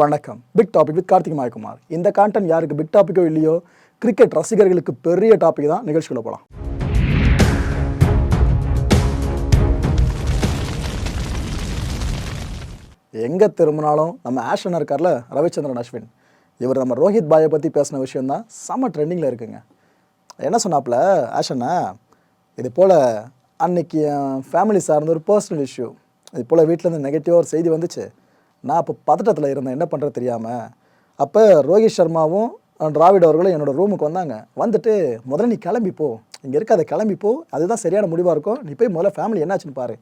வணக்கம். Big topic with Karthik Mayakumar. இந்த content யாருக்கு பிக் டாப்பிக்கோ இல்லையோ கிரிக்கெட் ரசிகர்களுக்கு பெரிய டாபிக் தான் நிகழ்ச்சிக்குள்ள போகலாம் எங்கே திரும்பினாலும் நம்ம ஆஷன் இருக்கார்ல ரவிச்சந்திரன் அஸ்வின். இவர் நம்ம ரோஹித் பாயை பற்றி பேசின விஷயம் தான் செம்ம ட்ரெண்டிங்கில் இருக்குங்க. என்ன சொன்னாப்புல ஆஷனா இது போல் அன்னைக்கு என் ஃபேமிலி சார்ந்த ஒரு பர்சனல் இஷ்யூ இது போல் வீட்டிலேருந்து நெகட்டிவாக ஒரு செய்தி வந்துச்சு. நான் அப்போ பதட்டத்தில் இருந்தேன். என்ன பண்ணுறது தெரியாமல் அப்போ ரோஹித் சர்மாவும் டிராவிட் அவர்களும் என்னோட ரூமுக்கு வந்தாங்க. வந்துட்டு முதல்ல நீ கிளம்பி போ. இங்கே இருக்காத அதை கிளம்பிப்போ அதுதான் சரியான முடிவாக இருக்கும். நீ போய் முதல்ல ஃபேமிலி என்னாச்சுன்னு பாரு.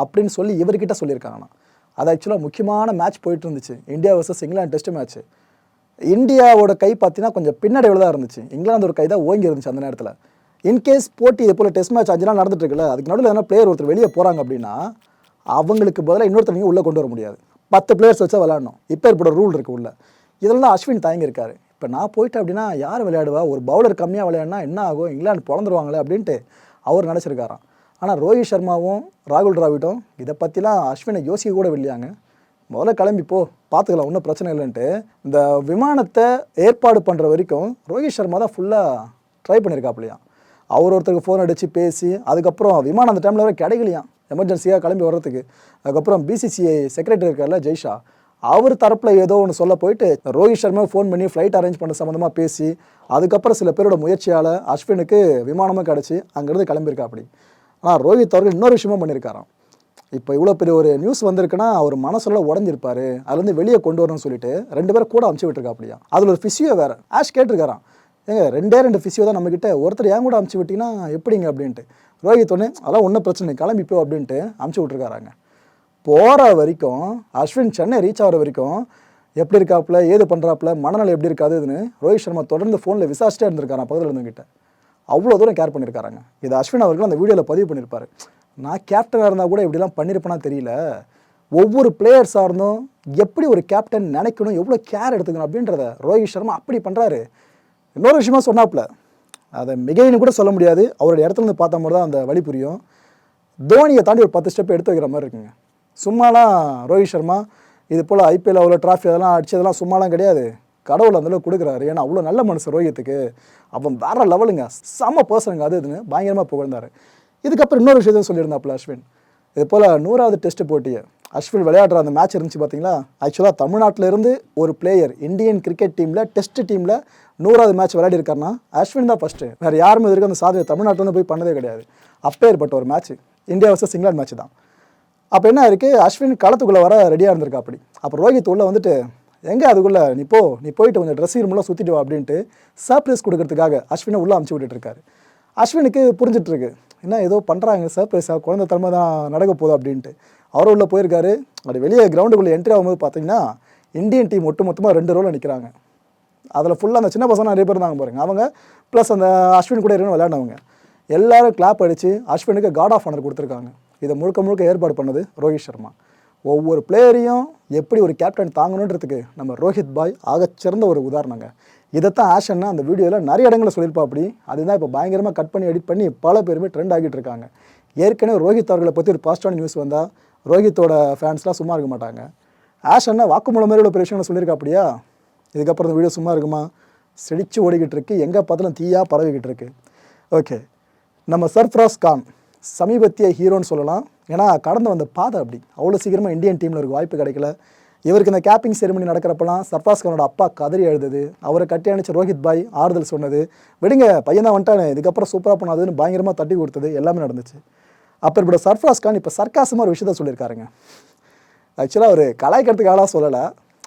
அப்படின்னு சொல்லி இவர்கிட்ட சொல்லியிருக்காங்கண்ணா அது ஆக்சுவலாக முக்கியமான மேட்ச் போயிட்டு இருந்துச்சு. India versus England test match இந்தியாவோட கை பார்த்தீங்கன்னா கொஞ்சம் பின்னடைவில் தான் இருந்துச்சு. இங்கிலாந்து ஒரு கை தான் ஓங்கி இருந்துச்சு அந்த நேரத்தில். இன்கேஸ் போட்டி இது போல் டெஸ்ட் மேட்ச் அஞ்சு நாள் நடந்துட்டு இருக்குல்ல அதுக்கு நடுவில் எதனா பிளேயர் ஒருத்தர் வெளியே போகிறாங்க அப்படின்னா அவங்களுக்கு பதிலாக இன்னொருத்தர் நீங்கள் உள்ளே கொண்டு வர முடியாது. பத்து பிளேயர்ஸ் வச்சா விளையாடணும். இப்போ ஏற்பட ரூல் இருக்குது உள்ள. இதெல்லாம் தான் அஸ்வின் தயங்கியிருக்காரு. இப்போ நான் போயிட்டு அப்படின்னா யார் விளையாடுவா? ஒரு பவுலர் கம்மியாக விளையாடினா என்ன ஆகும்? இங்கிலாந்து பிறந்துருவாங்களே அப்படின்ட்டு அவர் நினச்சிருக்காராம். ஆனால் ரோஹித் சர்மாவும் ராகுல் டிராவிடும் இதை பற்றிலாம் அஸ்வினை யோசிக்க கூட இல்லையாங்க முதல்ல கிளம்பி போ பார்த்துக்கலாம் ஒன்றும் பிரச்சனை இல்லைன்ட்டு. இந்த விமானத்தை ஏற்பாடு பண்ணுற வரைக்கும் ரோஹித் சர்மா தான் ஃபுல்லாக ட்ரை பண்ணியிருக்காப்லையாம். அவர் ஒருத்தருக்கு ஃபோன் அடித்து பேசி அதுக்கப்புறம் விமானம் அந்த டைமில் வர கிடைக்கலையாம். எமர்ஜென்சியாக கிளம்பி வர்றதுக்கு. அதுக்கப்புறம் பிசிசிஐ செக்ரட்டரி இருக்கார்ல ஜெய்ஷா அவர் தரப்பில் ஏதோ ஒன்று சொல்ல போயிட்டு ரோஹித் சர்மா ஃபோன் பண்ணி ஃப்ளைட் அரேஞ்ச் பண்ண சம்மந்தமாக பேசி அதுக்கப்புறம் சில பேரோட முயற்சியால் அஸ்வினுக்கு விமானமும் கிடச்சி அங்கேருந்து கிளம்பியிருக்கா அப்படி ஆனால் ரோஹித் அவர்கள் இன்னொரு விஷயமும் பண்ணியிருக்காராம். இப்போ இவ்வளோ பெரிய ஒரு நியூஸ் வந்திருக்குன்னா அவர் மனசுல உடஞ்சிருப்பாரு. அதுலேருந்து வெளியே கொண்டு வரணும்னு சொல்லிட்டு ரெண்டு பேரும் கூட அமுச்சு விட்டுருக்கா அப்படியா அதில் ஒரு ஃபிசியோ வேறு ஆஷ் கேட்டிருக்காராம். ஏங்க ரெண்டே ரெண்டு ஃபிசியோ தான் நம்மக்கிட்ட ஒருத்தர் ஏன் கூட அமுச்சு விட்டீங்கன்னா எப்படிங்க அப்படின்ட்டு. ரோஹித் ஒன்று அதெல்லாம் ஒன்றும் பிரச்சனை இல்லை, கிளம்பி போ அப்படின்ட்டு அமுச்சு விட்ருக்காராங்க போகிற வரைக்கும் அஸ்வின் சென்னை ரீச் ஆகிற வரைக்கும் எப்படி இருக்காப்புல? ஏது பண்ணுறாப்புல மனநிலை எப்படி இருக்காதுன்னு ரோஹித் சர்மா தொடர்ந்து ஃபோனில் விசாரிச்சிட்டே இருந்திருக்காராம் பக்கத்தில் இருந்தவங்கிட்ட அவ்வளோ தூரம் கேர் பண்ணியிருக்காங்க இது அஸ்வின் அவர்கள் அந்த வீடியோவில் பதிவு பண்ணியிருப்பார் நான் கேப்டனாக இருந்தால் கூட இப்படிலாம் பண்ணியிருப்பேனா தெரியல. ஒவ்வொரு பிளேயர்ஸாக இருந்தும் எப்படி ஒரு கேப்டன் நினைக்கணும் எவ்வளோ கேர் எடுத்துக்கணும் அப்படின்றத ரோஹித் சர்மா அப்படி பண்ணுறாரு இன்னொரு விஷயமா சொன்னாப்புல. அதை மிகைன்னு கூட சொல்ல முடியாது. அவருடைய இடத்துல இருந்து பார்த்த மாதிரி தான் அந்த வழி புரியும். தோனியை தாண்டி ஒரு பத்து ஸ்டெப் எடுத்து வைக்கிற மாதிரி இருக்குங்க. சும்மாலாம் ரோஹித் சர்மா இது போல் ஐபிஎல் அவ்வளோ ட்ராஃபி அதெல்லாம் அடித்ததெல்லாம் சும்மாலாம் கிடையாது. கடவுள் அந்தளவுக்கு கொடுக்குறாரு. ஏன்னா அவ்வளோ நல்ல மனுஷன் ரோஹித்துக்கு. அவன் வேற லெவலுங்க. செம்ம பர்சனுங்க அது இதுன்னு பயங்கரமாக புகழ்ந்தார். இதுக்கப்புறம் இன்னொரு விஷயத்தையும் சொல்லியிருந்தாப்புல அஸ்வின். இது போல் நூறாவது டெஸ்ட் போட்டியை அஸ்வின் விளையாடுற அந்த மேட்ச் இருந்துச்சு பார்த்தீங்களா? ஆக்சுவலாக தமிழ்நாட்டிலேருந்து ஒரு பிளேயர் இந்தியன் கிரிக்கெட் டீமில் டெஸ்ட் டீமில் நூறாவது மேட்ச் விளையாடி இருக்காருன்னா அஸ்வின் தான் ஃபஸ்ட்டு வேறு யாருமே இது அந்த சாதனை தமிழ்நாட்டில் போய் பண்ணதே கிடையாது. அப்பேற்பட்ட ஒரு match India versus England match தான். அப்போ என்ன இருக்குது அஸ்வின் களத்துக்குள்ளே வர ரெடியாக இருந்திருக்கா அப்படி. அப்போ ரோஹித் உள்ளே வந்துட்டு எங்கே அதுக்குள்ளே? நீ போ. நீ போயிட்டு கொஞ்சம் ட்ரெஸ்ஸிங் ரூம்லாம் சுற்றிட்டு வா அப்படின்ட்டு சர்ப்ரைஸ் கொடுக்கறதுக்காக அஸ்வினை உள்ளே அமுச்சு விட்டுட்டு இருக்காரு. அஸ்வினுக்கு புரிஞ்சிட்ருக்கு என்ன ஏதோ பண்ணுறாங்க சர்ப்ரைஸாக குழந்தை தலைமை தான் நடக்க போதும் அப்படின்ட்டு. அவரும் உள்ளே போயிருக்காரு. அப்படி வெளியே கிரவுண்டுக்குள்ளே என்ட்ரி ஆகும்போது பார்த்தீங்கன்னா இந்தியன் டீம் ஒட்டு மொத்தமாக ரெண்டு ரோலில் நிற்கிறாங்க அதில் ஃபுல்லாக அந்த சின்ன பசங்க நிறைய பேர் இருந்தாங்க பாருங்க. அவங்க ப்ளஸ் அந்த அஸ்வின் கூட இருந்து விளையாண்டவங்க எல்லாரும் கிளாப் அடித்து அஸ்வினுக்கு காட் ஆஃப் ஆனர் கொடுத்துருக்காங்க. இதை முழுக்க முழுக்க ஏற்பாடு பண்ணது ரோஹித் சர்மா. ஒவ்வொரு பிளேயரையும் எப்படி ஒரு கேப்டன் தாங்கணுன்றதுக்கு நம்ம ரோஹித் பாய் ஆகச்சிறந்த ஒரு உதாரணங்க. இதைத்தான் ஆஷன்னா அந்த வீடியோவில் நிறைய இடங்களில் சொல்லியிருப்பா அப்படி. அதுதான் இப்போ பயங்கரமாக கட் பண்ணி எடிட் பண்ணி பல பேருமே ட்ரெண்ட் ஆகிட்டு இருக்காங்க. ஏற்கனவே ரோஹித் அவர்களை பற்றி ஒரு பாசிட்டிவான நியூஸ் வந்தால் ரோஹித்தோட ஃபேன்ஸ்லாம் சும்மா இருக்க மாட்டாங்க. ஆஷ் அண்ணா வாக்குமூலம் மாதிரி உள்ள பெரிய விஷயங்களை சொல்லியிருக்கா அப்படியா இதுக்கப்புறம் இந்த வீடியோ சும்மா இருக்குமா? செடிச்சு ஓடிக்கிட்டு இருக்கு எங்கே பார்த்தாலும் தீயாக பரவிக்கிட்டு இருக்கு ஓகே. நம்ம சர்ஃப்ராஸ் கான் சமீபத்திய ஹீரோன்னு சொல்லலாம். ஏன்னா கடந்து வந்த பாதை அப்படி. அவ்வளோ சீக்கிரமாக இந்தியன் டீமில் இருக்க வாய்ப்பு கிடைக்கல. இவருக்கு இந்த கேப்பிங் செரிமனி நடக்கிறப்பெல்லாம் சர்ஃப்ராஸ் கானோட அப்பா கதறி எழுதுது அவரை கட்டி அணிச்ச ரோஹித் பாய் ஆறுதல் சொன்னது. விடுங்க பையன் தான் வந்துட்டானே. இதுக்கப்புறம் சூப்பராக பண்ணாதுன்னு பயங்கரமாக தட்டி கொடுத்தது. எல்லாமே நடந்துச்சு. அப்போ இப்படி சர்ஃப்ராஸ் கான் இப்போ சர்க்காசமாக ஒரு விஷயத்த சொல்லியிருக்காருங்க. ஆக்சுவலாக அவர் கலாய்க்கிறதுக்கு ஆளாக சொல்லலை.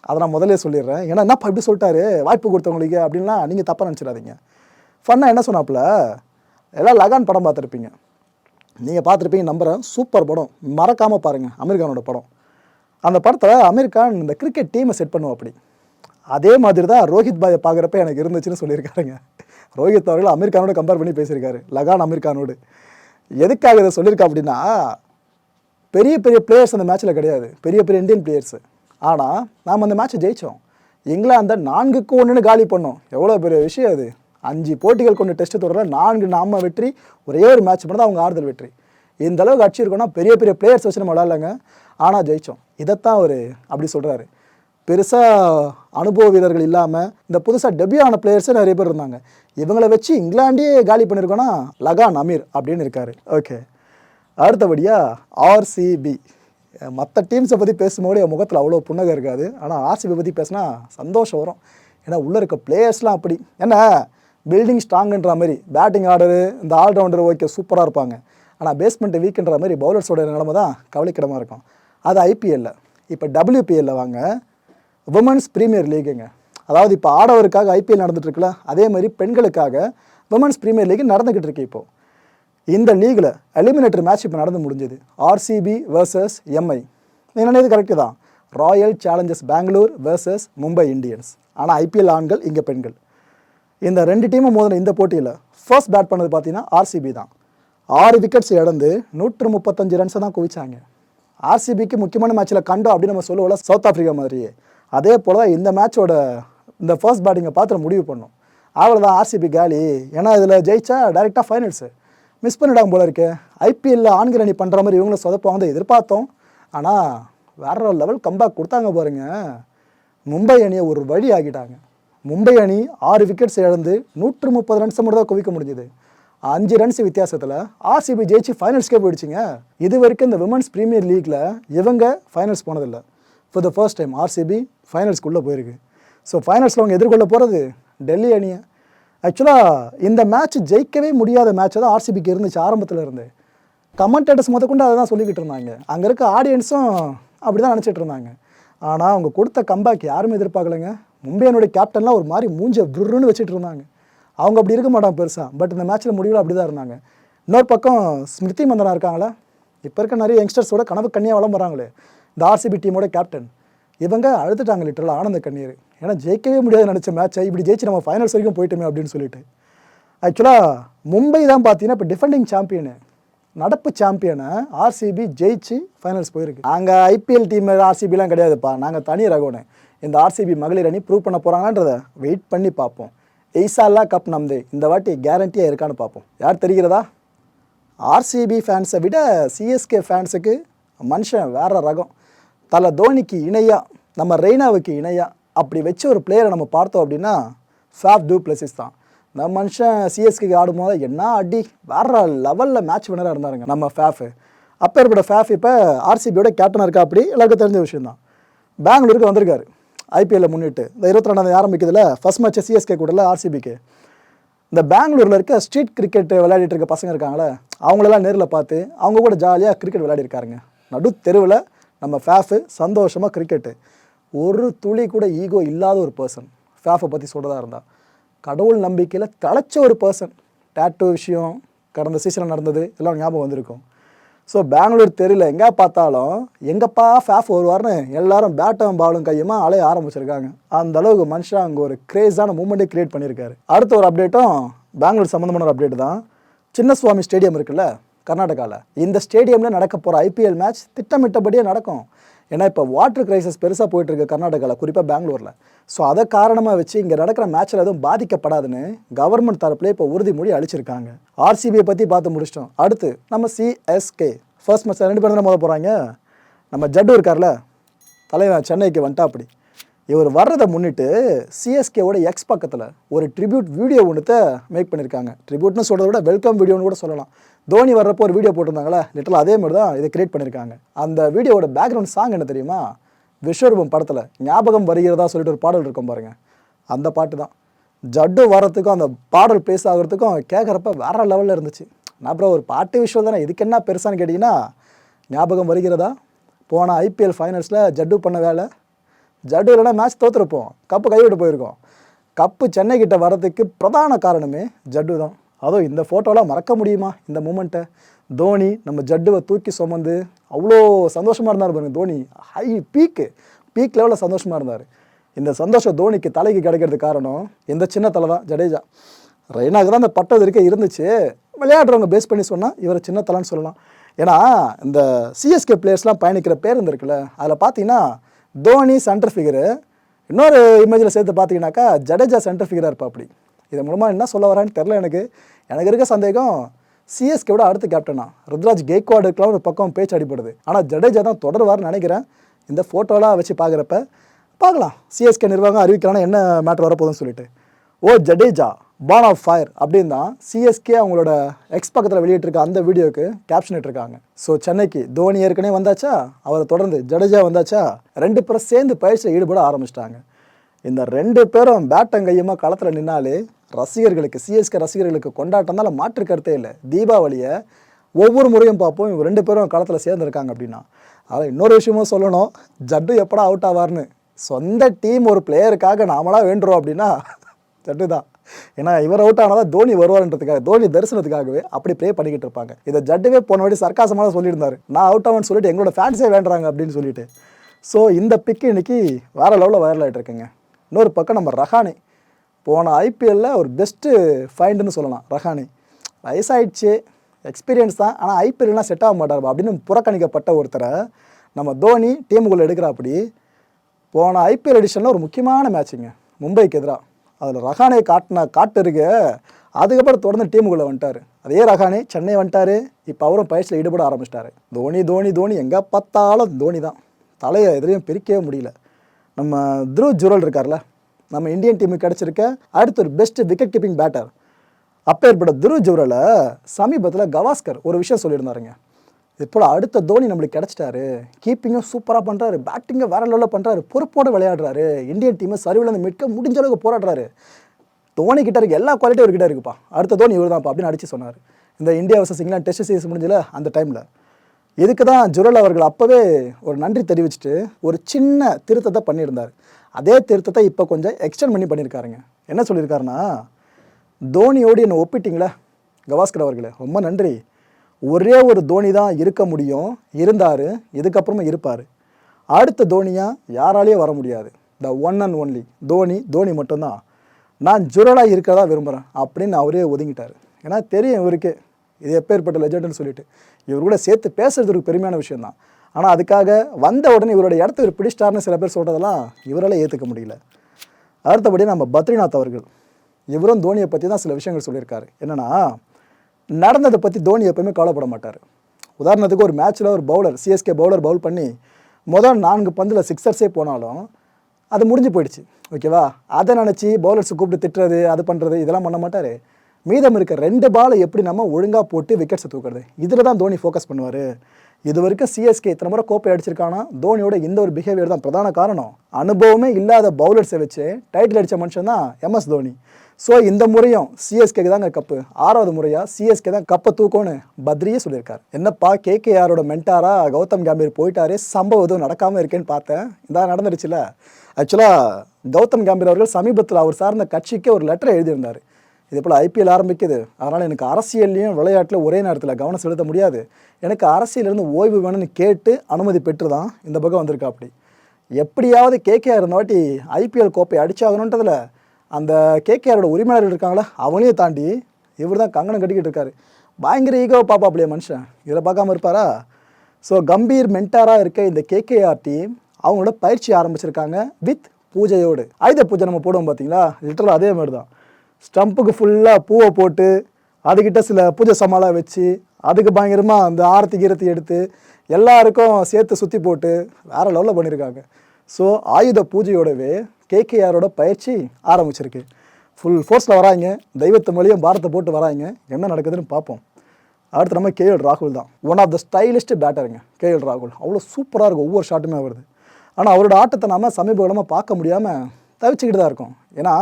அதை நான் முதல்ல சொல்லிடுறேன். ஏன்னா என்னப்பா இப்படி சொல்லிட்டாரு? வாய்ப்பு கொடுத்தவங்களுக்கு அப்படின்லாம் நீங்கள் தப்பாக நினச்சிடாதீங்க. ஃபன்னாக என்ன சொன்னாப்புல? எல்லாம் லகான் படம் பார்த்துருப்பீங்க. நீங்கள் பார்த்துருப்பீங்க நம்புகிறேன் சூப்பர் படம். மறக்காமல் பாருங்கள் அமெரிக்கானோட படம். அந்த படத்தில் அமெரிக்கான் இந்த கிரிக்கெட் டீமை செட் பண்ணுவோம் அப்படி. அதே மாதிரி தான் ரோஹித் பாயை பார்க்குறப்ப எனக்கு இருந்துச்சுன்னு சொல்லியிருக்காருங்க. ரோஹித் அவர்கள் அமெரிக்கானோட கம்பேர் பண்ணி பேசியிருக்காரு. லகான் அமெரிக்கானோடு எதுக்காக இதை சொல்லியிருக்கா அப்படின்னா பெரிய பெரிய பிளேயர்ஸ் அந்த மேட்ச்சில் கிடையாது. பெரிய பெரிய இந்தியன் பிளேயர்ஸு ஆனால் நாம் அந்த மேட்ச்சை ஜெயித்தோம் இங்கிலாந்தை நான்குக்கு ஒன்றுன்னு காலி பண்ணோம். எவ்வளோ பெரிய விஷயம் அது? அஞ்சு போட்டிகள் கொண்ட டெஸ்ட் தொடரில் நான்கு நாம வெற்றி ஒரே ஒரு மேட்ச் பண்ணால் அவங்க ஆறுதல் வெற்றி. இந்த அளவுக்கு அடிச்சிருக்கோம்னா பெரிய பெரிய பிளேயர்ஸ் வச்சு நம்ம விளாட்லங்க ஆனால் ஜெயித்தோம் இதைத்தான் அவர் அப்படி சொல்கிறாரு பெருசாக அனுபவ வீரர்கள் இல்லாமல் இந்த புதுசாக டெபியூ ஆன பிளேயர்ஸே நிறைய பேர் இருந்தாங்க. இவங்கள வச்சு இங்கிலாண்டே காலி பண்ணியிருக்கோன்னா லகான் அமீர் அப்படின்னு இருக்கார். ஓகே அடுத்தபடியாக ஆர்சிபி மற்ற டீம்ஸை பற்றி பேசும்போது என் முகத்தில் அவ்வளோ புன்னகை இருக்காது. ஆனால் ஆர்சிபி பற்றி பேசினா சந்தோஷம் வரும். ஏன்னா உள்ளே இருக்க பிளேயர்ஸ்லாம் அப்படி. என்ன? பில்டிங் ஸ்ட்ராங்குன்ற மாதிரி. பேட்டிங் ஆர்டரு இந்த ஆல்ரவுண்டர் ஓகே சூப்பராக இருப்பாங்க. ஆனால் பேஸ்மெண்ட்டு வீக்குன்ற மாதிரி பவுலர்ஸோட நிலமை தான் கவலைக்கிடமாக இருக்கும். அது ஐபிஎல்லில் இப்போ டபிள்யூபிஎல்ல வாங்க. உமன்ஸ் ப்ரீமியர் லீக்குங்க அதாவது இப்போ ஆடவருக்காக ஐபிஎல் நடந்துட்டுருக்குல்ல அதே மாதிரி பெண்களுக்காக உமன்ஸ் ப்ரீமியர் லீக் நடந்துக்கிட்டு இருக்கு இப்போது இந்த லீகில் எலிமினேட்டர் மேட்ச் இப்போ நடந்து முடிஞ்சது. ஆர்சிபி வர்சஸ் எம்ஐ என்னது கரெக்டு தான். Royal Challengers Bangalore versus Mumbai Indians ஆனால் ஐபிஎல் ஆண்கள் இங்கே பெண்கள். இந்த ரெண்டு டீமும் மோதின இந்த போட்டியில் ஃபர்ஸ்ட் பேட் பண்ணது பார்த்தீங்கன்னா ஆர்சிபி தான். ஆறு விக்கெட்ஸ் இழந்து நூற்று முப்பத்தஞ்சு ரன்ஸை தான் குவிச்சாங்க. ஆர்சிபிக்கு முக்கியமான மேட்ச்சில் கண்டோம் அப்படின்னு நம்ம சொல்லுவோம்ல சவுத் ஆஃப்ரிக்கா மாதிரியே. அதே போல் தான் இந்த மேட்சோட இந்த ஃபர்ஸ்ட் பேட்டிங்கை பார்த்து முடிவு பண்ணோம் அவ்வளோதான் ஆர்சிபி காலி. ஏன்னா இதில் ஜெயிச்சா டைரெக்டாக ஃபைனல்ஸு மிஸ் பண்ணிடாம போல இருக்கு. ஐபிஎல்ல ஆண்கள் அணி பண்ணுற மாதிரி இவங்களும் சொதப்பாங்க எதிர்பார்த்தோம். ஆனால் வேற லெவல் கம்பேக் கொடுத்தாங்க பாருங்க. மும்பை அணியை ஒரு வழி ஆக்கிட்டாங்க. மும்பை அணி ஆறு விக்கெட்ஸ் இழந்து நூற்று முப்பது ரன்ஸ் மட்டும் தான் குவிக்க முடிஞ்சுது. அஞ்சு ரன்ஸ் வித்தியாசத்தில் ஆர்சிபி ஜெயிச்சு ஃபைனல்ஸ்க்கே போயிடுச்சுங்க. இது வரைக்கும் இந்த விமன்ஸ் ப்ரீமியர் லீக்ல இவங்க ஃபைனல்ஸ் போனதில்லை. For the first time RCB ஃபைனல்ஸ்க்குள்ளே போயிருக்கு. ஸோ ஃபைனல்ஸில் அவங்க எதிர்கொள்ள போகிறது டெல்லி அணியை ஆக்சுவலாக இந்த மேட்ச் ஜெயிக்கவே முடியாத மேட்ச் தான் ஆர்சிபிக்கு இருந்துச்சு ஆரம்பத்தில் இருந்து. கமெண்டேட்டர்ஸ் முத கொண்டு அதை தான் சொல்லிக்கிட்டு இருந்தாங்க. அங்கே இருக்க ஆடியன்ஸும் அப்படி தான் நினச்சிட்டு இருந்தாங்க. ஆனால் அவங்க கொடுத்த கம்பேக் யாருமே எதிர்பார்க்கலைங்க. மும்பையனுடைய கேப்டன்லாம் ஒரு மாதிரி மூஞ்ச விருன்னு வச்சுட்டு இருந்தாங்க. அவங்க அப்படி இருக்க மாட்டாங்க பெருசாக பட் இந்த மேட்ச்சில் முடிவில் அப்படி தான் இருந்தாங்க. இன்னொரு பக்கம் ஸ்மிருதி மந்தனா இருக்காங்களா. இப்போ இருக்க நிறைய யங்ஸ்டர்ஸோட கனவு கண்ணியாக வளம் வராங்களே இந்த ஆர்சிபி டீமோட கேப்டன் இவங்க அழுதுட்டாங்க லிட்டரில் ஆனந்த கண்ணீர். ஏன்னா ஜெயிக்கவே முடியாது நினச்ச மேட்சை இப்படி ஜெயிச்சு நம்ம ஃபைனல்ஸ் வரைக்கும் போயிட்டோமே அப்படின்னு சொல்லிட்டு. ஆக்சுவலாக மும்பை தான் பார்த்தீங்கன்னா இப்போ டிஃபெண்டிங் சாம்பியனு நடப்பு சாம்பியனை ஆர்சிபி ஜெயிச்சு ஃபைனல்ஸ் போயிருக்கு. நாங்கள் ஐபிஎல் டீம் ஆர்சிபிலாம் கிடையாதுப்பா. நாங்கள் தனி ரகோனு இந்த ஆர்சிபி மகளிர் அணி ப்ரூவ் பண்ண போகிறாங்கன்றத வெயிட் பண்ணி பார்ப்போம். எய்சாலா கப் நம்து இந்த வாட்டி கேரண்டியாக இருக்கான்னு பார்ப்போம். யார் தெரிகிறதா? ஆர்சிபி ஃபேன்ஸை விட சிஎஸ்கே ஃபேன்ஸுக்கு மனுஷன் வேறு ரகம். தலை தோனிக்கு இணையாக நம்ம ரெய்னாவுக்கு இணையாக அப்படி வச்சு ஒரு பிளேயரை நம்ம பார்த்தோம் அப்படின்னா ஃபேஃப் டூ பிளஸஸ் தான். நம்ம மனுஷன் சிஎஸ்கேக்கு ஆடும்போது என்ன அடி வேற லெவலில் மேட்ச் வினராக இருந்தாருங்க நம்ம ஃபேஃபு அப்பேற்பட்ட ஃபேஃப் இப்போ ஆர்சிபியோட கேப்டனாக இருக்கா அப்படி எல்லாருக்கும் தெரிஞ்ச விஷயம் தான் பெங்களூருக்கு வந்திருக்காரு. ஐபிஎல்ல முன்னிட்டு. இந்த இருபத்தி ரெண்டாவது ஆரம்பிக்கிறதுல ஃபஸ்ட் மேட்ச் சிஎஸ்கே கூடல ஆர்சிபிக்கு இந்த பெங்களூரில் இருக்க ஸ்ட்ரீட் கிரிக்கெட் விளையாடிட்டு இருக்க பசங்க இருக்காங்களே அவங்களெல்லாம் நேரில் பார்த்து அவங்க கூட ஜாலியாக கிரிக்கெட் விளையாடிருக்காருங்க. நடு தெருவில் நம்ம ஃபேஃபு சந்தோஷமாக கிரிக்கெட்டு ஒரு துளி கூட ஈகோ இல்லாத ஒரு பர்சன் ஃபேஃபை பற்றி சொல்கிறதா இருந்தால் கடவுள் நம்பிக்கையில் தலைச்ச ஒரு பர்சன் டேட்டூ விஷயம் கடந்த சீசனில் நடந்தது எல்லாம் ஞாபகம் வந்திருக்கும். ஸோ பெங்களூர் தெருவில் எங்கே பார்த்தாலும் எங்கப்பா ஃபேஃப் வருவார்னு எல்லாரும் பேட்டும் பாலும் கையுமா அலைய ஆரம்பிச்சிருக்காங்க. அந்த அளவுக்கு மனுஷன் அங்கே ஒரு கிரேஸான மூமெண்ட்டே கிரியேட் பண்ணியிருக்காரு அடுத்த ஒரு அப்டேட்டும் பெங்களூர் சம்மந்தமான ஒரு அப்டேட் தான். சின்னசுவாமி ஸ்டேடியம் இருக்குல்ல? கர்நாடகாவில் இந்த ஸ்டேடியமில் நடக்க போகிற ஐபிஎல் மேட்ச் திட்டமிட்டபடியே நடக்கும். ஏன்னா இப்போ வாட்டர் கிரைசஸ் பெருசாக போயிட்டுருக்கு கர்நாடகாவில் குறிப்பாக பெங்களூரில். ஸோ அதை காரணமாக வச்சு இங்கே நடக்கிற மேட்ச்சில் எதுவும் பாதிக்கப்படாதுன்னு கவர்மெண்ட் தரப்புலேயே இப்போ உறுதிமொழி அளிச்சிருக்காங்க. ஆர்சிபியை பற்றி பார்த்து முடிச்சிட்டோம். அடுத்து நம்ம சிஎஸ்கே ஃபர்ஸ்ட் மேட்ச் ரெண்டு பேரும் தான் மோத போகிறாங்க நம்ம ஜட்டு இருக்கார்ல? தலைவன் சென்னைக்கு வந்துட்டா அப்படி. இவர் வர்றதை முன்னிட்டு சிஎஸ்கேவோட எக்ஸ் பக்கத்தில் ஒரு ட்ரிபியூட் வீடியோ ஒன்றுத்த மேக் பண்ணியிருக்காங்க ட்ரிபியூட்னு சொல்கிறத விட வெல்கம் வீடியோன்னு கூட சொல்லலாம். தோனி வர்றப்போ ஒரு வீடியோ போட்டிருந்தாங்களே லிட்டல் அதே மாதிரி தான் இதை கிரியேட் பண்ணியிருக்காங்க அந்த வீடியோவோட பேக்ரவுண்ட் சாங் என்ன தெரியுமா? விஸ்வரூபம் படத்தில் ஞாபகம் வருகிறதா சொல்லிட்டு ஒரு பாடல் இருக்கும் பாருங்கள் அந்த பாட்டு தான் ஜட்டு வர்றதுக்கும் அந்த பாடல் பேஸ் ஆகிறதுக்கும் கேட்குறப்ப வேறு லெவலில் இருந்துச்சு. நான் அப்புறம் ஒரு பாட்டு விஷயம் தானே இதுக்கு என்ன பெருசான்னு கேட்டிங்கன்னா ஞாபகம் வருகிறதா? போன ஐபிஎல் ஃபைனல்ஸில் ஜட்டு பண்ண வேலை ஜட்டு இல்லைனா மேட்ச் தோற்றுருப்போம் கப்பு கைவிட்டு போயிருக்கோம். கப்பு சென்னை கிட்ட வரதுக்கு பிரதான காரணமே ஜட்டு தான். அதுவும் இந்த ஃபோட்டோலாம் மறக்க முடியுமா? இந்த மூமெண்ட்டை தோனி நம்ம ஜட்டுவை தூக்கி சுமந்து அவ்வளோ சந்தோஷமாக இருந்தார் பாருங்க தோனி. ஹை பீக்கு பீக் லெவலில் சந்தோஷமாக இருந்தார். இந்த சந்தோஷம் தோனிக்கு தலைக்கு கிடைக்கிறதுக்கு காரணம் இந்த சின்ன தலை தான் ஜடேஜா. ரெய்னாக்கு தான் அந்த பட்டம் இருக்க இருந்துச்சு. விளையாடுறவங்க பேஸ் பண்ணி சொன்னால் இவரை சின்ன தலைன்னு சொல்லலாம். ஏன்னா இந்த சிஎஸ்கே பிளேயர்ஸ்லாம் பயணிக்கிற பேருந்து இருந்திருக்குல்ல அதில் பார்த்தீங்கன்னா தோனி சென்டர் ஃபிகரு இன்னொரு இமேஜில் சேர்த்து பார்த்தீங்கன்னாக்கா ஜடேஜா சென்டர் ஃபிகராக இருப்பா அப்படி. இதன் மூலமாக என்ன சொல்ல வரான்னு தெரில எனக்கு. எனக்கு இருக்க சந்தேகம் சிஎஸ்கேவோட அடுத்த கேப்டனா ருத்ராஜ் கெய்க்வாடுக்கெலாம் ஒரு பக்கம் பேச்சு அடிப்படுது ஆனால் ஜடேஜா தான் தொடர்வார்னு நினைக்கிறேன். இந்த ஃபோட்டோலாம் வச்சு பார்க்குறப்ப பார்க்கலாம். சிஎஸ்கே நிர்வாகம் அறிவிக்கிறானா என்ன மேட்டர் வரப்போகுதுன்னு சொல்லிட்டு. Oh Jadeja. Porn of fire அப்படின்னு தான் சிஎஸ்கே அவங்களோட எக்ஸ் பக்கத்தில் வெளியிட்டிருக்க அந்த வீடியோக்கு கேப்ஷன் இட்டிருக்காங்க. ஸோ சென்னைக்கு தோனி ஏற்கனவே வந்தாச்சா? அவரை தொடர்ந்து ஜடேஜா வந்தாச்சா? ரெண்டு பேரும் சேர்ந்து பயிற்சியில் ஈடுபட ஆரம்பிச்சிட்டாங்க. இந்த ரெண்டு பேரும் பேட்டம் கையுமா களத்தில் நின்னாலே ரசிகர்களுக்கு சிஎஸ்கே ரசிகர்களுக்கு கொண்டாட்டம் மாற்று கருத்தே இல்லை. தீபாவளியை ஒவ்வொரு முறையும் பார்ப்போம். இவங்க ரெண்டு பேரும் களத்தில் சேர்ந்துருக்காங்க அப்படின்னா. அதில் இன்னொரு விஷயமும் சொல்லணும். ஜட்டு எப்படா அவுட் ஆவார்னு. சொந்த டீம் ஒரு பிளேயருக்காக நாமளாக வேண்டுறோம் அப்படின்னா ஜட்டு தான் ஏன்னா இவர் அவுட் ஆனால் தான் தோனி வருவார்ன்றதுக்காக தோனி தரிசனத்துக்காகவே அப்படி ப்ரே பண்ணிக்கிட்டு இருப்பாங்க. இதை ஜட்டுவே போன வாட்டி சர்க்காசமாக சொல்லியிருந்தாரு. நான் அவுட் ஆவேன்னு சொல்லிட்டு எங்களோட ஃபேன்ஸே வேண்டாங்க அப்படின்னு சொல்லிட்டு. ஸோ இந்த பிக்கு இன்னைக்கு வேற லெவலில் வைரல் ஆகிட்டு இருக்குங்க. இன்னொரு பக்கம் நம்ம ரஹானே. போன ஐபிஎல்ல ஒரு பெஸ்ட்டு ஃபைண்டுன்னு சொல்லலாம் ரஹானே. வயசாயிடுச்சு எக்ஸ்பீரியன்ஸ் தான் ஆனால் ஐபிஎல்லாம் செட் ஆக மாட்டார் அப்படின்னு புறக்கணிக்கப்பட்ட ஒருத்தரை நம்ம தோனி டீமுக்குள்ளே எடுக்கிறாப்படி. போன ஐபிஎல் எடிஷனில் ஒரு முக்கியமான மேட்சுங்க மும்பைக்கு எதிராக அதில் ரஹானே காட்டின காட்டு இருக்கு அதுக்கப்புறம் தொடர்ந்து டீமுக்குள்ளே வந்துட்டார். அதே ரஹானே சென்னை வந்துட்டார். இப்போ அவரும் பயிற்சியில் ஈடுபட ஆரம்பிச்சிட்டாரு. தோனி தோனி தோனி எங்கே பார்த்தாலும் தோனி தான். தலையை எதிரையும் பிரிக்கவே முடியல. நம்ம த்ருவ் ஜுரல் இருக்கார்ல நம்ம இந்தியன் டீமுக்கு கிடச்சிருக்க அடுத்து ஒரு பெஸ்ட்டு விக்கெட் கீப்பிங் பேட்டர் அப்பேற்பட்ட துருவ் ஜுரலை சமீபத்தில் கவாஸ்கர் ஒரு விஷயம் சொல்லியிருந்தாருங்க. இப்போ அடுத்த தோனி நம்மளுக்கு கிடச்சிட்டாரு. கீப்பிங்கும் சூப்பராக பண்ணுறாரு பேட்டிங்கை வேற லெவலில் பண்ணுறாரு பொறுப்போடு விளையாடுறாரு. இந்தியன் டீமை சரிவிலேருந்து மீட்க முடிஞ்ச அளவுக்கு போராடுறாரு. தோனி கிட்ட இருக்க எல்லா குவாலிட்டியும் இவர்கிட்ட இருக்குப்பா. அடுத்த தோனி இவர் தான்ப்பா அப்படின்னு அடிச்சு சொன்னார். இந்த India versus England test series முடிஞ்சல அந்த டைமில் இதுக்கு தான் ஜுரல் அவர்கள் அப்போவே ஒரு நன்றி தெரிவிச்சுட்டு ஒரு சின்ன திருத்தத்தை பண்ணியிருந்தார். அதே திருத்தத்தை இப்போ கொஞ்சம் எக்ஸ்டெண்ட் பண்ணி பண்ணியிருக்காருங்க. என்ன சொல்லியிருக்காருன்னா தோனியோடு என்னை ஒப்பிட்டீங்களே? கவாஸ்கர் அவர்களே ரொம்ப நன்றி. ஒரே ஒரு தோனி தான் இருக்க முடியும். இருந்தார் இதுக்கப்புறமா இருப்பார். அடுத்த தோனியாக யாராலேயே வர முடியாது. The one and only Dhoni Dhoni மட்டும்தான். நான் ஜுரலாக இருக்கிறதா விரும்புகிறேன் அப்படின்னு அவரே ஒதுங்கிட்டார். ஏன்னா தெரியும் இவருக்கே. இது எப்பேற்பட்ட லெஜெண்டுன்னு சொல்லிட்டு. இவர் கூட சேர்த்து பேசுறது ஒரு பெருமையான விஷயம்தான். ஆனால் அதுக்காக வந்த உடனே இவரோட இடத்த இவர் பிடிச்சிட்டாருன்னு சில பேர் சொல்கிறதெல்லாம் இவரால் ஏற்றுக்க முடியல. அடுத்தபடி நம்ம பத்ரிநாத் அவர்கள். இவரும் தோனியை பற்றி தான் சில விஷயங்கள் சொல்லியிருக்காரு. என்னன்னா நடந்ததை பற்றி தோனி எப்பவுமே கவலைப்பட மாட்டார். உதாரணத்துக்கு ஒரு மேட்ச்சில் ஒரு பவுலர் சிஎஸ்கே பவுலர் பவுல் பண்ணி முதல் நான்கு பந்தில் சிக்ஸர்ஸே போனாலும் அது முடிஞ்சு போயிடுச்சு. ஓகேவா அதை நினச்சி பவுலர்ஸை கூப்பிட்டு திட்டுறது அது பண்ணுறது இதெல்லாம் பண்ண மாட்டார். மீதம் இருக்க ரெண்டு பாலை எப்படி நம்ம ஒழுங்காக போட்டு விக்கெட்ஸை தூக்குறது? இதில் தான் தோனி ஃபோக்கஸ் பண்ணுவார். இது வரைக்கும் சிஎஸ்கே இத்தனை முறை கோப்பை அடிச்சிருக்கானா? தோனியோட இந்த ஒரு பிஹேவியர் தான் பிரதான காரணம். அனுபவமே இல்லாத பவுலர்ஸை வச்சு டைட்டில் அடித்த மனுஷன் தான் எம்எஸ் தோனி. ஸோ இந்த முறையும் சிஎஸ்கேக்கு தாங்க கப்பு. ஆறாவது முறையாக சிஎஸ்கே தான் கப்பை தூக்கோன்னு பத்ரியே சொல்லியிருக்காரு. என்னப்பா கேகேஆரோட மென்டாரா கௌதம் கம்பீர் போயிட்டாரே சம்பவம் எதுவும் நடக்காமல் இருக்கேன்னு பார்த்தேன். இதான் நடந்துருச்சுல. ஆக்சுவலாக கௌதம் கம்பீர் அவர்கள் சமீபத்தில் அவர் சார்ந்த கட்சிக்கு ஒரு லெட்டர் எழுதியிருந்தார். இதே போல் ஐபிஎல் ஆரம்பிக்குது. அதனால் எனக்கு அரசியல்லையும் விளையாட்டில் ஒரே நேரத்தில் கவனம் செலுத்த முடியாது. எனக்கு அரசியலிருந்து ஓய்வு வேணும்னு கேட்டு அனுமதி பெற்று தான் இந்த பக்கம் வந்திருக்கா அப்படி எப்படியாவது கேகேஆர் இந்த வாட்டி ஐபிஎல் கோப்பை அடிச்சாகணுன்றதில் அந்த கேகேஆரோட உரிமையாளர்கள் இருக்காங்களே அவங்களையும் தாண்டி இவர் தான் கங்கணம் கட்டிக்கிட்டு இருக்காரு. பயங்கர ஈகோ பாப்பா அப்படியே மனுஷன். இதில் பார்க்காம இருப்பாரா? ஸோ கம்பீர் மென்டாராக இருக்க இந்த கேகேஆர் டீம் அவங்களோட பயிற்சி ஆரம்பிச்சிருக்காங்க வித் பூஜையோடு. ஆயுத பூஜை நம்ம போடுவோம் பார்த்தீங்களா லிட்டரலாக அதே மாதிரி தான் ஸ்டம்புக்கு ஃபுல்லாக பூவை போட்டு அதுக்கிட்ட சில பூஜை சமாளாக வச்சு அதுக்கு பயங்கரமாக அந்த ஆரத்தி கீரத்தி எடுத்து எல்லாருக்கும் சேர்த்து சுற்றி போட்டு வேறு லெவலில் பண்ணியிருக்காங்க ஸோ ஆயுத பூஜையோடவே கேகேஆரோட பயிற்சி ஆரம்பிச்சிருக்கு. ஃபுல் ஃபோர்ஸில் வராங்க. தெய்வத்து மொழியும் பாரத்தை போட்டு வராங்க. என்ன நடக்குதுன்னு பார்ப்போம். அடுத்து நம்ம கேஎல் ராகுல் தான். ஒன் ஆஃப் த ஸ்டைலிஸ்ட் பேட்டருங்க கேஎல் ராகுல். அவ்வளோ சூப்பராக இருக்கும். ஒவ்வொரு ஷாட்டுமே வருது. ஆனால் அவரோட ஆட்டத்தை நாம் சமீப காலமாக பார்க்க முடியாமல் தவிச்சுக்கிட்டு தான் இருக்கும். ஏன்னா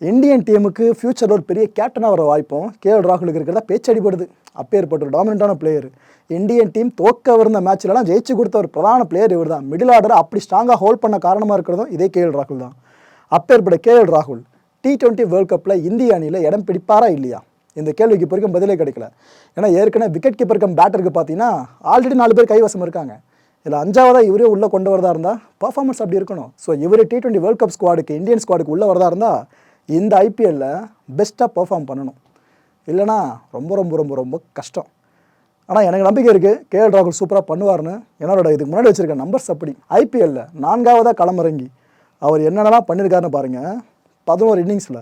இந்தியன் டீமுக்கு ஃப்யூச்சரில் ஒரு பெரிய கேப்டனாக வர வாய்ப்பும் கேஎல் ராகுலுக்கு இருக்கிறதா பேச்சடிப்படுது அப்பேற்பட்ட ஒரு டாமினண்டான பிளேயர் இந்தியன் டீம் தோக்க இருந்த மேட்ச்லலாம் ஜெயிச்சு கொடுத்த ஒரு பிரதான பிளேயர் இவர் தான் மிடில் ஆர்டரை அப்படி ஸ்ட்ராங்காக ஹோல்ட் பண்ண காரணமாக இருக்கிறதும் இதே கேஎல் ராகுல் தான். அப்பேற்பட்ட கேஎல் ராகுல் டி டுவெண்ட்டி வேர்ல்ட் கப்பில் இந்திய அணியில் இடம் பிடிப்பாரா இல்லையா? இந்த கேள்விக்கு இப்போ வரைக்கும் பதிலே கிடைக்கல. ஏன்னா ஏற்கனவே விக்கெட் கீப்பர் கம் பேட்டருக்கு பார்த்தீங்கன்னா ஆல்ரெடி நாலு பேர் கைவசம் இருக்காங்க. இதில் அஞ்சாவதாக இவரே உள்ளே கொண்டு வரதா இருந்தால் பர்ஃபார்மன்ஸ் அப்படி இருக்கணும். ஸோ இவர் டி டுவெண்ட்டி வேர்ல்ட் கப் ஸ்குவாடுக்கு இந்தியன் ஸ்குவாடுக்கு உள்ளே வரதா இருந்தால் இந்த ஐபிஎல்லில் பெஸ்ட்டாக பெர்ஃபார்ம் பண்ணணும். இல்லைனா ரொம்ப ரொம்ப ரொம்ப ரொம்ப கஷ்டம். ஆனால் எனக்கு நம்பிக்கை இருக்குது கேஎல் ராகுல் சூப்பராக பண்ணுவார்னு என்னோட இதுக்கு முன்னாடி வச்சுருக்க நம்பர்ஸ் அப்படி. ஐபிஎல்லில் நான்காவதாக களமிறங்கி அவர் என்னென்னலாம் பண்ணியிருக்காருன்னு பாருங்கள் பதினோரு இன்னிங்ஸில்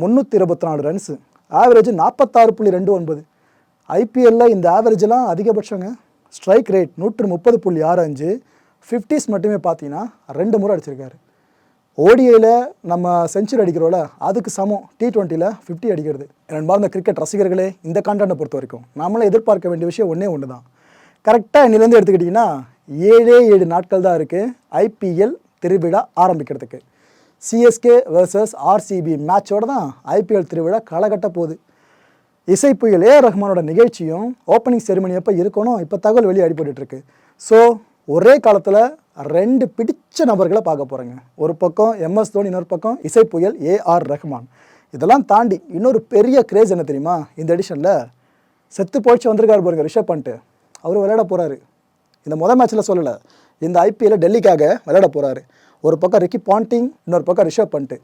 முந்நூற்றி இருபத்தி நாலு ரன்ஸு ஆவரேஜ் நாற்பத்தாறு புள்ளி ரெண்டு ஒன்பது. ஐபிஎல்லில் இந்த ஆவரேஜெலாம் அதிகபட்சங்க. ஸ்ட்ரைக் ரேட் நூற்று முப்பது புள்ளி ஆறு அஞ்சு. ஃபிஃப்டிஸ் மட்டுமே பார்த்தீங்கன்னா ரெண்டு முறை அடிச்சிருக்காரு. ஓடிஐயில் நம்ம செஞ்சுரி அடிக்கிறோம்ல அதுக்கு சமம். டி டுவெண்ட்டியில் ஃபிஃப்டி அடிக்கிறது. நண்பார்ந்த கிரிக்கெட் ரசிகர்களே இந்த காண்டாண்டை பொறுத்த வரைக்கும் நம்மளே எதிர்பார்க்க வேண்டிய விஷயம் ஒன்றே ஒன்று தான் கரெக்டாக இன்னிலேருந்து எடுத்துக்கிட்டிங்கன்னா ஏழே ஏழு நாட்கள் தான் இருக்குது ஐபிஎல் திருவிழா ஆரம்பிக்கிறதுக்கு. சிஎஸ்கே வர்சஸ் ஆர்சிபி மேட்சோட தான் ஐபிஎல் திருவிழா களகட்ட போகுது. இசை புயல் ஏ ரஹ்மானோட நிகழ்ச்சியும் ஓப்பனிங் செரிமனி எப்போ இருக்கணும் இப்போ தகவல் வெளியே அடிபட்டுருக்கு ஸோ ஒரே காலத்தில் ரெண்டு பிடிச்ச நபர்களை பார்க்க போகிறேங்க ஒரு பக்கம் எம்எஸ் தோனி இன்னொரு பக்கம் இசை புயல் ஏஆர் ரஹ்மான். இதெல்லாம் தாண்டி இன்னொரு பெரிய கிரேஸ் என்ன தெரியுமா? இந்த எடிஷனில் செத்து போயிடுச்சு வந்திருக்காரு பாருங்க ரிஷப் பண்ணிட்டு அவர் விளையாட போகிறாரு இந்த முதல் மேட்ச்சில் சொல்லலை. இந்த ஐபிஎல்ல டெல்லிக்காக விளையாட போகிறாரு ஒரு பக்கம் ரிக்கி பாண்டிங் இன்னொரு பக்கம் ரிஷப் பண்ணிட்டு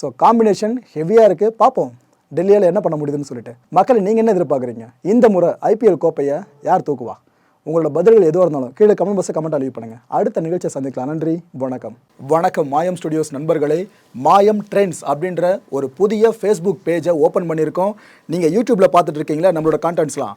ஸோ காம்பினேஷன் ஹெவியாக இருக்குது பார்ப்போம். டெல்லியால் என்ன பண்ண முடியுதுன்னு சொல்லிட்டு. மக்களை நீங்கள் என்ன எதிர்பார்க்குறீங்க? இந்த முறை ஐபிஎல் கோப்பையை யார் தூக்குவா? உங்களோட பதில்கள் எதுவாக இருந்தாலும் கீழே கமெண்ட் பாக்ஸை கமெண்ட் அழிவு பண்ணுங்கள் அடுத்த நிகழ்ச்சியை சந்திக்கலாம். நன்றி வணக்கம். வணக்கம் மாயம் ஸ்டுடியோஸ் நண்பர்களே. மாயம் ட்ரெண்ட்ஸ் அப்படின்ற ஒரு புதிய ஃபேஸ்புக் பேஜை ஓப்பன் பண்ணியிருக்கோம். நீங்கள் யூடியூப்பில் பார்த்துட்டு இருக்கீங்களா? நம்மளோட கான்டென்ட்ஸ்லாம்